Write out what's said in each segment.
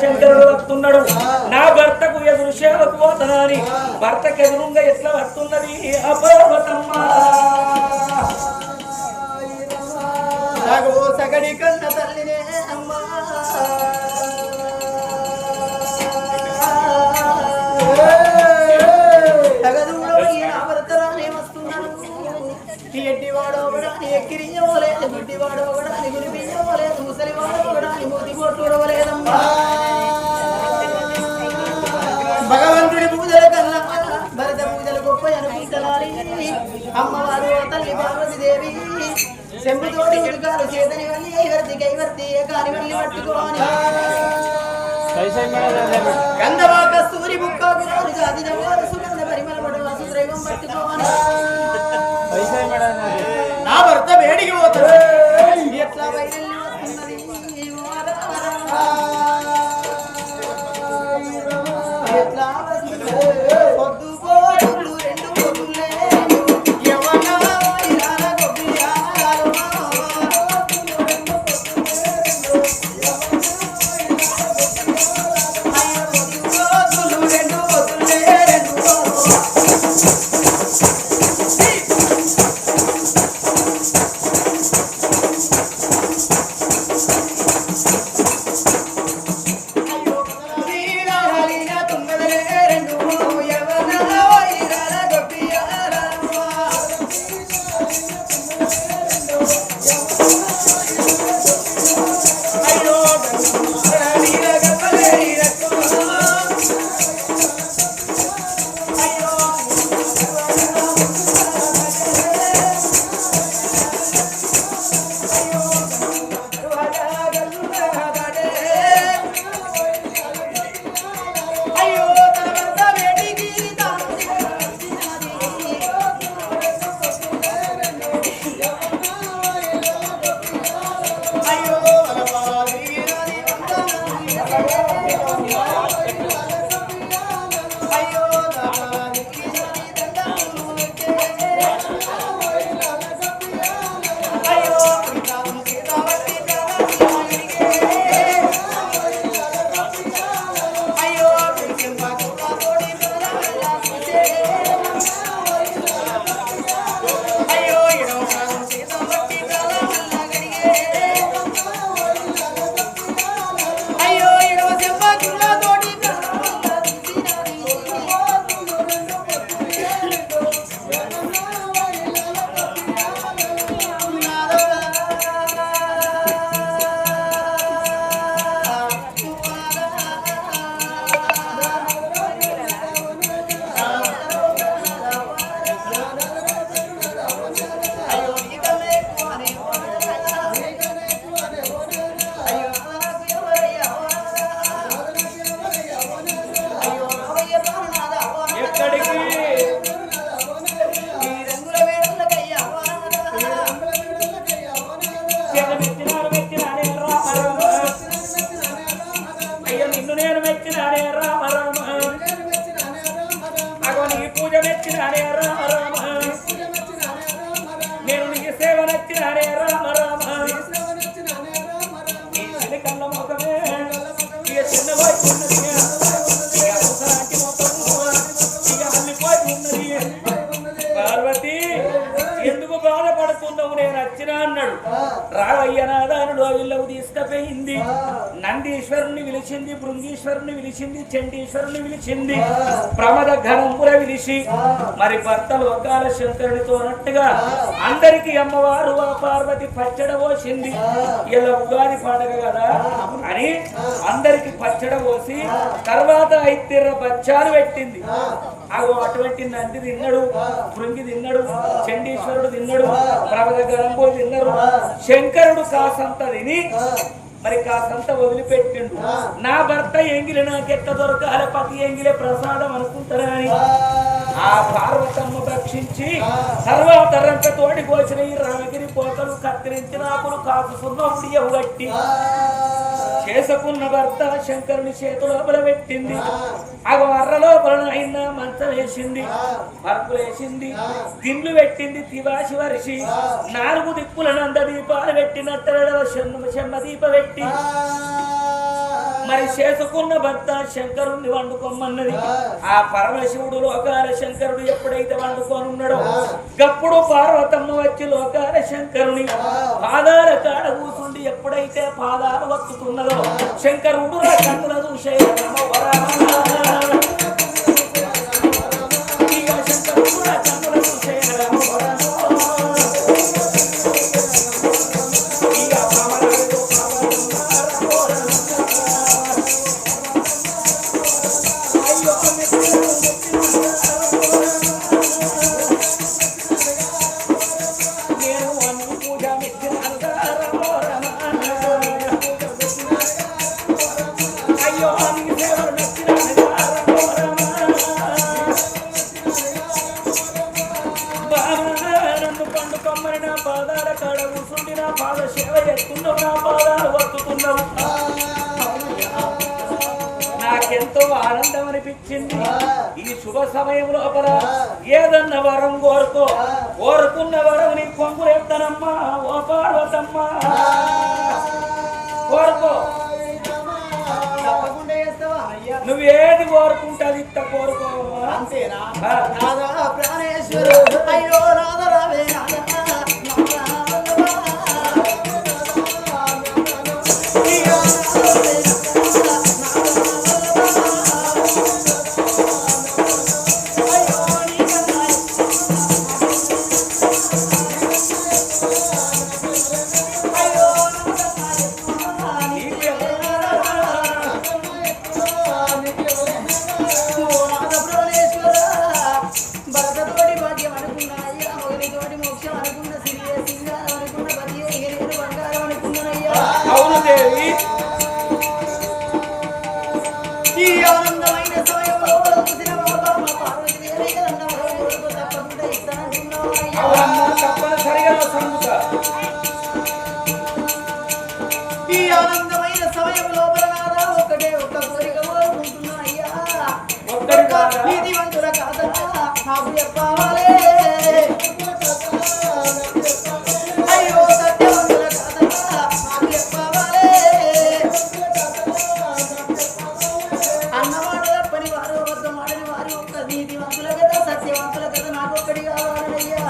శంకరుడు వస్తున్నాడు. నా భర్తకు ఎదురు సేవకు పోతనాని భర్తకు ఎదురుగా ఎట్లా వస్తున్నది? అపర్వతమ్మ. సగడి కన్న తల్లినే అమ్మా. ఎడ్డివాడో గుడ్డివాడో అనుకుంటాలి అమ్మవారు తల్లి పార్వతీదేవి శంభుతోడు శంభుతోటి ఉడికారు చేతని వల్లి ఐవర్తి కైవర్తి కాని వల్లి పట్టుకోని గంధవాక సూరి ముక్క రారు జాతి నవ్వారు సుగంధ పరిమళ పడు వసుద్రైవం పట్టుకోని చిన్న కళ్ళ చిన్న వైపు ఉన్నది రావయ్య నాదానుడు ఇళ్ళకు తీసుకుపోయింది. నందీశ్వరుని పిలిచింది బృంగీశ్వరుని పిలిచింది చండీశ్వరుని పిలిచింది. ప్రమద ఘనంపుర పిలిచి మరి భర్తలు ఒకాల శంకరునితో అన్నట్టుగా అందరికి అమ్మవారు ఆ పార్వతి పచ్చడ పోసింది. ఇలా ఉగాది పండగ కదా అని అందరికి పచ్చడ పోసి తర్వాత ఐతిర్ర బచ్చాలు పెట్టింది. అగో అటువంటి నంది తిన్నాడు భృంగి తిన్నాడు చండీశ్వరుడు తిన్నాడు ప్రమద గణంబోలు తిన్నారు శంకరుడు కాసంత తిని మరి కాసంత వదిలిపెట్టిండు. నా భర్త ఎంగిలి నాకెట్ట దొరకాల పతి ఎంగిలే ప్రసాదం అనుకుంటారా అని? ఆ. పార్వతమ్మ భక్షించి తర్వాత రంక తోడి కోసిన ఈ రామగిరి పోకలు కత్తిరించిన ఆకులు కాకు సున్న ఉడియవు గట్టి. చేసుకున్న భర్త శంకరుని చేతు లోపల పెట్టింది అగో అయినా మంచం వేసింది పరుపులు వేసింది దిండ్లు పెట్టింది తివాసి వరిసి నాలుగు దిక్కుల నంద దీపాలు పెట్టినట్టు చెమ్మ దీప పెట్టి. మరి చేసుకున్న భర్త శంకరుణ్ణి వండుకోమన్నది. ఆ. పరమశివుడు లోకాల శంకరుడు ఎప్పుడైతే వండుకొని ఉన్నాడో గప్పుడు పార్వతమ్మ వచ్చి లోకాల శంకరుని పాదాల కాడ కూర్చుండి ఎప్పుడైతే పాదాలు వత్తుతున్నదో శంకరుడు కన్నుల చూసే నాకెంతో ఆనందం అనిపించింది. ఈ శుభ సమయం లోపల ఏదన్న వరం కోరుకో. కోరుకున్న వరం నీ కొంగులెత్తనమ్మా ఓ పార్వతమ్మా. కోరుకో. నువ్వేది కోరుకుంటే అది ఇత్త కోరుకో అంతేనా. నాదా ప్రాణేశ్వరు అయ్యో రావే నాదా నీతివంతుల కాదా నాకు చెప్పాలి అయ్యో సత్యవంతుల కాదా నాకు చెప్పాలి అన్నమాట తప్పని వారు అబద్ధం ఆడని వారి ఒక్క నీతివంతుల కదా సత్యవంతుల కదా నాకు ఒక్కటి కావాలయ్యా.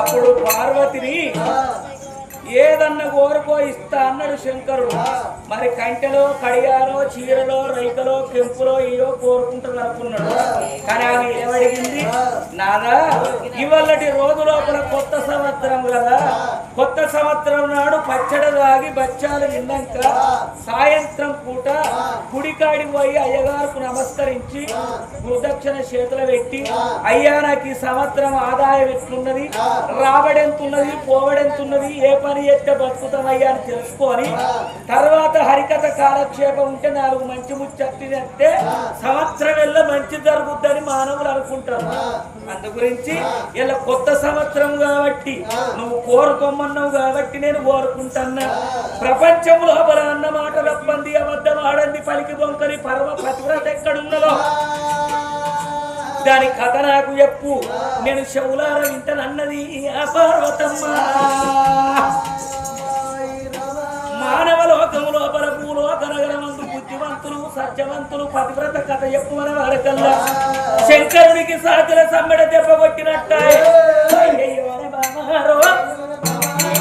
అప్పుడు పార్వతిని ఏదన్న కోరుకో ఇస్తా అన్నాడు శంకరుడు. మరి కంటెలో కడియాలో చీరలో రైకలో కెంపులో ఏయో కోరుకుంటారు అనుకున్నాడు. కానీ ఆమె ఏమడిగింది? నాదా ఇవాళటి రోజు లోపల కొత్త సంవత్సరం కదా. కొత్త సంవత్సరం నాడు పచ్చడి తాగి బచ్చాలు తిన్నాక సాయంత్రం పూట గుడికాడి పోయి అయ్యగారికి నమస్కరించి గురుదక్షిణ చేతులు పెట్టి అయ్యా నాకు ఈ సంవత్సరం ఆదాయం ఎట్లున్నది? రాబడెంతున్నది? పోవడెంతున్నది? ఏ పని ఎత్తే బతుకుతామయ్యా అని తెలుసుకొని తర్వాత హరికథ కాలక్షేపం ఉంటే నాలుగు మంచి ముచ్చట్టినట్టే సంవత్సరం వెళ్ళ మంచి జరుగుద్దని మానవులు అనుకుంటారు. అందు గురించి ఇలా కొత్త సంవత్సరం కాబట్టి నువ్వు కోరుకోమన్నావు కాబట్టి నేను కోరుకుంటున్నా. ప్రపంచంలో బల అన్న మాట తప్పంది అబద్ధం ఆడంది పలికి బొంకని పరమ పతివ్రత ఎక్కడున్నదో? దాని కథ నాకు చెప్పు. నేను శవులార వింటనన్నది ఆ పార్వతమ్మ మానవ లోకంలో బల భూలోకనగరమందు బుద్ధివంతులు సత్యవంతులు పతివ్రత కథ చెప్పు మన వాడకల్లా శంకరునికి సాకుల సమ్మెడ దెబ్బ కొట్టినట్ట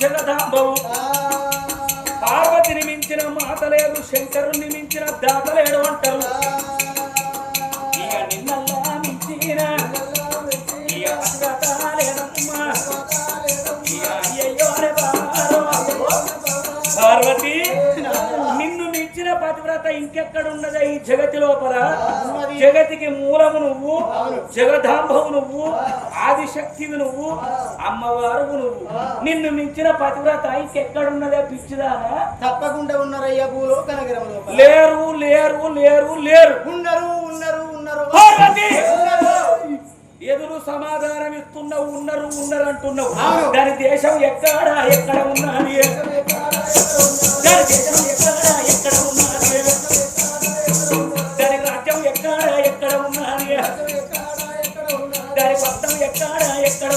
జగదాంబవు పార్వతిని మించిన మాత లేదు శంకరుని మించిన దాత లేడు అంటారు. తర్వాత ఇంకెక్కడ ఉన్నదే ఈ జగతి లోపల? జగతికి మూలము నువ్వు జగదాంబవు నువ్వు ఆదిశక్తివి నువ్వు అమ్మవారు నువ్వు. నిన్ను మించిన పతివ్రత ఇంకెక్కడున్నదే పిచ్చిదానా? తప్పకుండా ఉన్నారయ్యా భూలోక లేరు లేరు లేరు లేరు. ఉన్నారు ఉన్నారు ఉన్నారు. ఎదురు సమాధానం ఇస్తున్నావు ఉన్నారు ఉన్నారు అంటున్నావు. దాని దేశం ఎక్కడ ఎక్కడ ఉన్నది? దాని దేశం ఎక్కడ ఎక్కడ దాని ఎక్కడ దాని పట్టం ఎక్కడ ఎక్కడ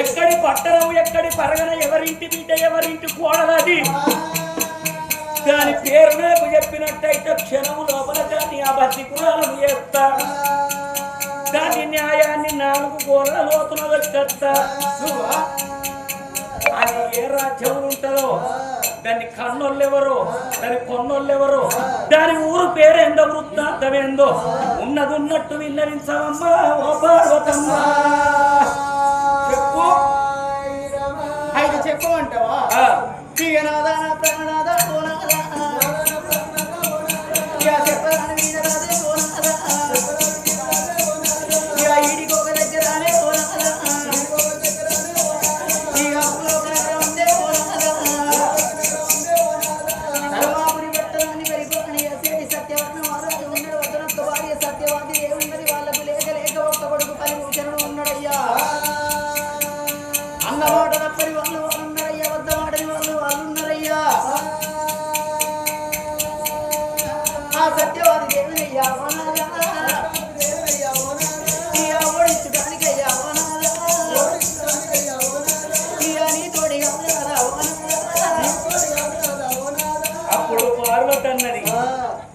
ఎక్కడి పట్టణం ఎక్కడి పరగన ఎవరింటి బిడ్డ ఎవరింటి కోడలది దాని పేరు నాకు చెప్పినట్టయితే క్షణము లోపల దాన్ని అబద్ధి కులాలను చేస్తా దాని న్యాయాన్ని నాలుగు గోడల లోతున వచ్చేస్తా ఏ రాజ్యం ఉంటుందో? దాన్ని కన్నోళ్ళెవరో? దాని కొన్నోళ్ళెవరో? దాని ఊరు పేరేందో? వృత్తాంతం ఏందో? ఉన్నది ఉన్నట్టు విన్నవించవమ్మా ఓ పార్వతమ్మ. చెప్పు. అయితే చెప్పమంటావా? ఆ,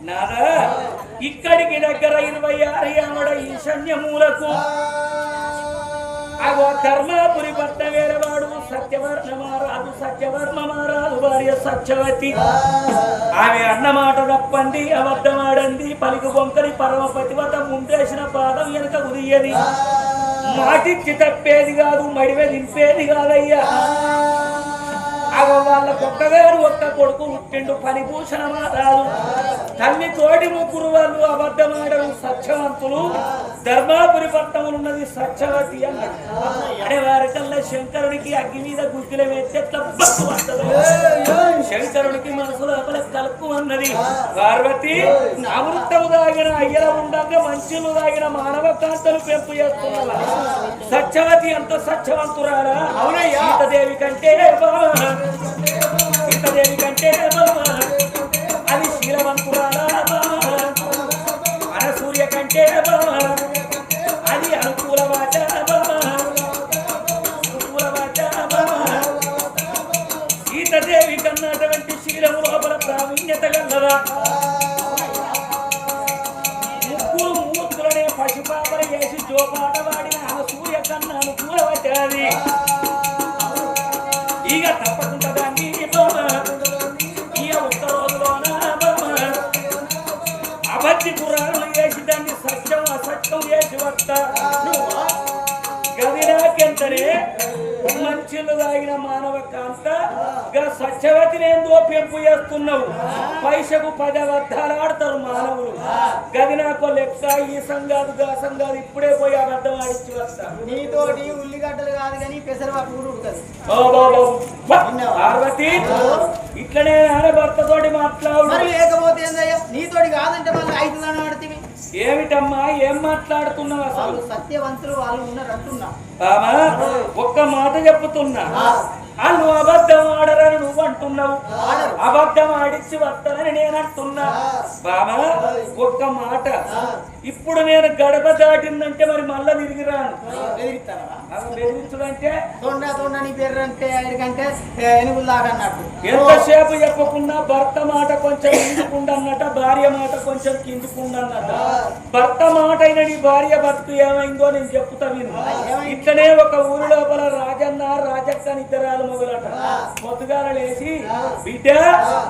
నాదా ఇక్కడికి దగ్గర ఇరవై ఆరు ఆవిడ ఈశాన్యమూలకు అగో ధర్మాపురి భర్త వేరేవాడు సత్యవర్ణ మారాదు సత్యవర్మ మారాదు భార్య సత్యవతి. ఆమె అన్నమాట తప్పండి అబద్ధమాడండి. పలికి బొంకని పరమపతి వద్ద ముందేసిన పాదం వెనుక ఉదియని. మాటిచ్చి తప్పేది కాదు మడివే దింపేది కాదయ్యా. అగో వాళ్ళ కుక్కగారు ఒక్క కొడుకు పుట్టిండు. పనిభూషణ రాదు తల్లి తోటి ముగ్గురు వాళ్ళు అబద్ధమాడ సత్యవంతులు ధర్మాపురి పట్టణం ఉన్నది సత్యవతి అనే వారి కల్లా శంకరునికి అగ్గి మీద గుగ్గిల వేస్తే శంకరునికి మనసు లోపల కలుపు అన్నది పార్వతి అమృతము దాగిన అయ్యల ఉండగా మంచులు దాగిన మానవ కాంతలు పెంపు చేస్తున్నవా? సత్యవతి అంత సత్యవంతురాలా అవునయ్యా. సీతదేవి కంటే సీతదేవి కంటే అది శీలవంతురాలా? సీతదేవి కన్నటువంటి శీలము లోపల ప్రావీణ్యత గల్లదా ముగ్గురు మూర్తులనే పశుపాపన చేసి జోపాట కన్నా అనుకూల ఇక తప్పకుండా దాన్ని అసత్యం చేసి వస్తా మంచిలు తాగిన మానవ కాంత. గా సత్యవతిని ఏందో పెంపు చేస్తున్నావు? పైసకు పది అబద్ధాలు ఆడతారు మానవులు. గది నాకు లెక్క ఈ సంఘాలు గా సంఘాలు ఇప్పుడే పోయి అబద్ధం ఆడిచ్చి వస్తా. నీతోటి ఉల్లిగడ్డలు కాదు కానీ పెసరపప్పు. పార్వతి ఇట్లనే భర్తతోటి మాట్లాడు. లేకపోతే ఏందయ్యా? నీతోటి కాదంటే మళ్ళీ ఐదు ఆడుతుంది ఏమిటమ్మా? ఏం మాట్లాడుతున్నావు అసలు? వాళ్ళు సత్యవంతులు వాళ్ళు ఉన్నారు ఒక్క మాట చెప్పుతున్నా. వాళ్ళు అబద్ధం ఆడరని నువ్వు అంటున్నావు. అబద్ధం ఆడిచ్చి వస్తానని నేను అంటున్నా. బామా ఒక్క మాట. ఇప్పుడు నేను గడప దాటిందంటే మరి మళ్ళా తిరిగి రాను బెదిరిస్తారా అవి బెదిరించుడంటే తొండ తొండ నీ పేరు అంటే ఆయనకంటే ఎనుగులు దాకా అన్నట్టు. ఎంతసేపు చెప్పకుండా భర్త మాట కొంచెం కిందుకుండన్నట భార్య మాట కొంచెం కిందుకుండన్నట. భర్త మాట అయిన నీ భార్య బతుకు ఏమైందో నేను చెప్తా విను. ఇట్లనే ఒక ఊరి లోపల రాజన్న రాజక్క ఇద్దరాలు మొదలట పొద్దుగాల లేచి బిడ్డ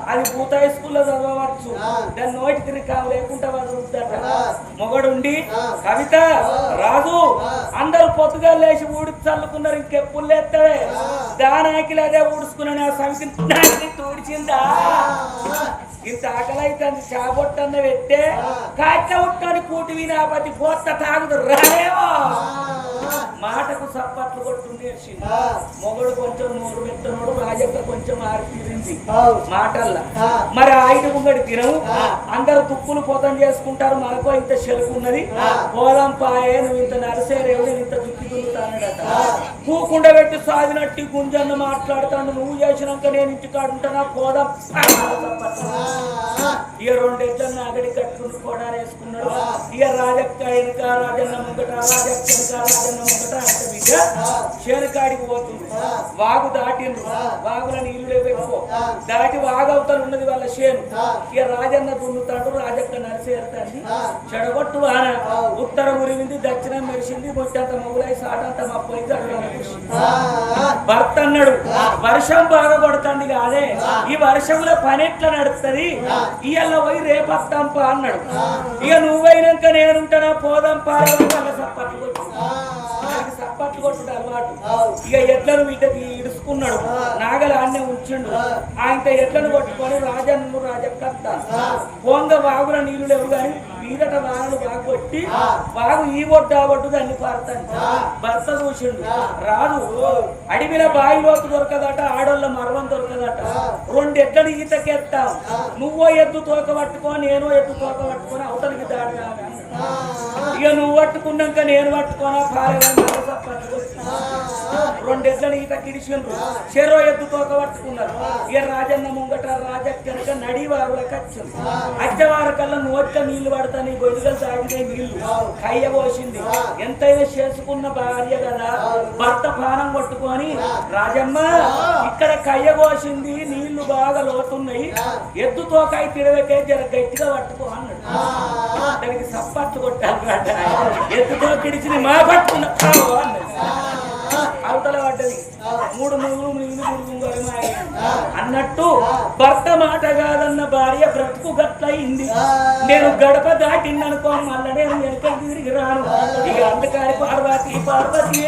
అది భూతాయి స్కూల్లో చదవచ్చు దాని నోటికి రికావు లేకుండా వదులుద్దట మొగడుండి. కవిత రాజు అందరూ పొద్దుగా లేచి ఊడి చల్లుకున్నారు ఇంకెప్పుడు లేస్తావే? దానాకిలు అదే ఊడుచుకున్నాను ఆ నాకి తూడిచిందా? ఇంత ఆకలి అయితే చాబొట్టన్న పెట్టే కాచ ఉట్టని కూటి వినాపతి పోత తాగుదు రాలేవో మాటకు సప్పట్లు కొట్టు నేర్చింది మొగడు కొంచెం నోరు మెత్తనోడు రాజక్క కొంచెం ఆరిపిరింది మాటల్లా. మరి ఆయుధ ముంగడి తినవు. అందరు తుప్పులు పొతం చేసుకుంటారు మనకో ఇంత చెలుకు ఉన్నది ఆ. పోదాం పాయే నువ్వు ఇంత నరసేరేవు నేను ఇంత. కూకుండా పెట్టి సాగినట్టు గుంజన్న మాట్లాడుతాను నువ్వు చేసినాక నేను ఇంటికాడు ఉంటానా పోదాం. ఇక రెండు ఎట్లన్న అగడి కట్టుకుని కూడా వేసుకున్నాడు ఇక రాజక్క వెనుక రాజన్న ముంగట రాజక్క వెనుక రాజన్న ముంగట చేనుకాడికి పోతుంది. వాగు దాటిండ్రు వాగుల నీళ్ళు పెట్టుకో దాటి వాగు అవతల ఉన్నది వాళ్ళ చేను. ఇక రాజన్న దున్నుతాడు రాజక్క నరిసేరుతాంది. చెడగొట్టు వాన. ఉత్తరం ఉరిగింది దక్షిణం మెరిసింది మొట్టంత మొగులై భర్త అన్నాడు వర్షం బాగా పడుతుంది కాదే ఈ వర్షంలో పని ఎట్లా నడుస్తుంది? ఇవాళ పోయి రేపత్తాంపా అన్నాడు. ఇక నువ్వైనాక నేనుంటానా? పోదాం పాడని వాళ్ళ సప్పట్లు కొట్టు కొట్టుడు అలవాటు ఇక ఎట్లను వీటికి ఇడుచుకున్నాడు నాగల ఆన్నే ఉంచిండు. ఆయన ఎట్లను కొట్టుకొని రాజన్ను రాజక్కత్తాను పొంగ వాగుల నీళ్ళు లేవు కానీ వీరట వాగులు బాగా కొట్టి వాగు ఈ ఒడ్డు ఆ ఒడ్డు దాన్ని పారుతాను భర్త చూసిండు. రాదు. అడవిల బావి లోతు దొరకదట ఆడోళ్ళ మర్వం దొరకదట. రెండు ఎట్లని ఈతకెత్తాం. నువ్వో ఎద్దు తోక పట్టుకో నేనో ఎద్దు తోక పట్టుకొని అవతలికి దాడి. ఇక నువ్వు పట్టుకున్నాక నేను పట్టుకోనా? పారేగా రెండు ఎట్లని ఈత కిడిచిండ్రు చెరో ఎద్దు తోక పట్టుకున్నారు. ఇక రాజన్న ముంగట రాజక్క కనుక నడి వాగులకు వచ్చింది కల్లా నోట్ల నీళ్ళు పడతాని గొయ్యలు తాగితే నీళ్ళు. కయ్య పోసింది. ఎంతైనా చేసుకున్న భార్య కదా. భర్త పానం కొట్టుకొని రాజమ్మ ఇక్కడ కయ్య పోసింది నీళ్ళు బాగా లోతున్నాయి. ఎద్దు తోకాయి తిడవకే జర గట్టిగా పట్టుకో అన్నాడు. దానికి సప్పట్లు కొట్టాలి ఎద్దుతో కిడిచింది మా పట్టుకున్న అన్నాడు. అవతల పడ్డది. మూడు మూడు మూడు. అన్నట్టు భర్త మాట కాదన్న భార్య బ్రతుకు గట్లయింది. నేను గడప దాటిందనుకో మళ్ళా నేను వెనక తిరిగి రాను. ఇక అందుకని పార్వతి పార్వతి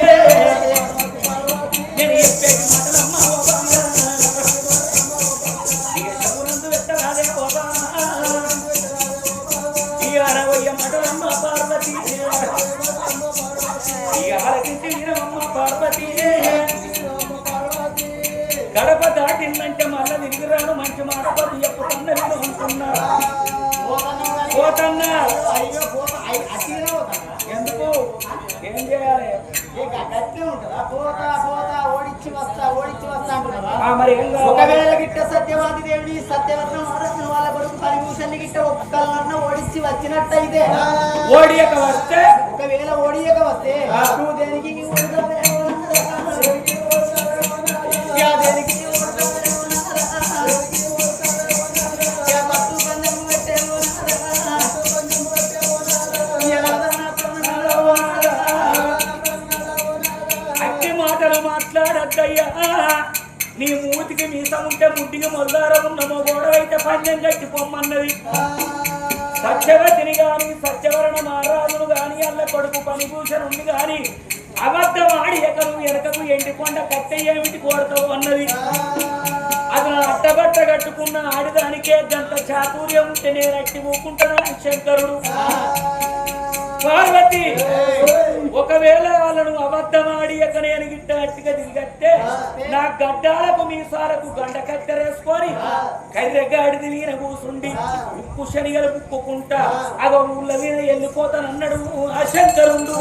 ఒకవేళ గిట్ట సత్యవాది దేవుడి సత్యవతం ఆరాధన వాళ్ళ కొడుకు పరిభూషణ్ గిట్ట ఒక్కళ్ళన్న ఓడించి వచ్చినట్టయితే ఓడియక వస్తే ఒకవేళ ఓడియక వస్తే. నువ్వు దేనికి మూతికి ఉంటే ముట్టికి మొదలారం ఉన్న గోడవైతే పందెం కట్టి పొమ్మన్నది. సత్యవతిని గాని సత్యవరణ మహారాజును గాని అల్ల కొడుకు పనిభూషణుని గాని అబద్ధం ఆడి ఎకరు వెనకకు ఎండి కొండ కట్టె ఏమిటి కోడతావు అన్నది. అది నా అట్టబట్ట కట్టుకున్న ఆడిదానికే గంత చాతుర్యం ఉంటే నేను అట్టి ఊకుంటాను శంకరుడు. పార్వతి! ఒకవేళ వాళ్ళను అబద్ధమాడి ఎక్క నేను గిట్ట అట్టిగా దిగట్టే నా గడ్డాలకు మీసాలకు గండ కత్తెరేసుకొని కర్రెగాడిది వీన కూసుండి ఉప్పు శనిగలు పుక్కుకుంటా అగో ఊళ్ళ వీణ వెళ్ళిపోతానన్నాడు ఆ శంకరుడు.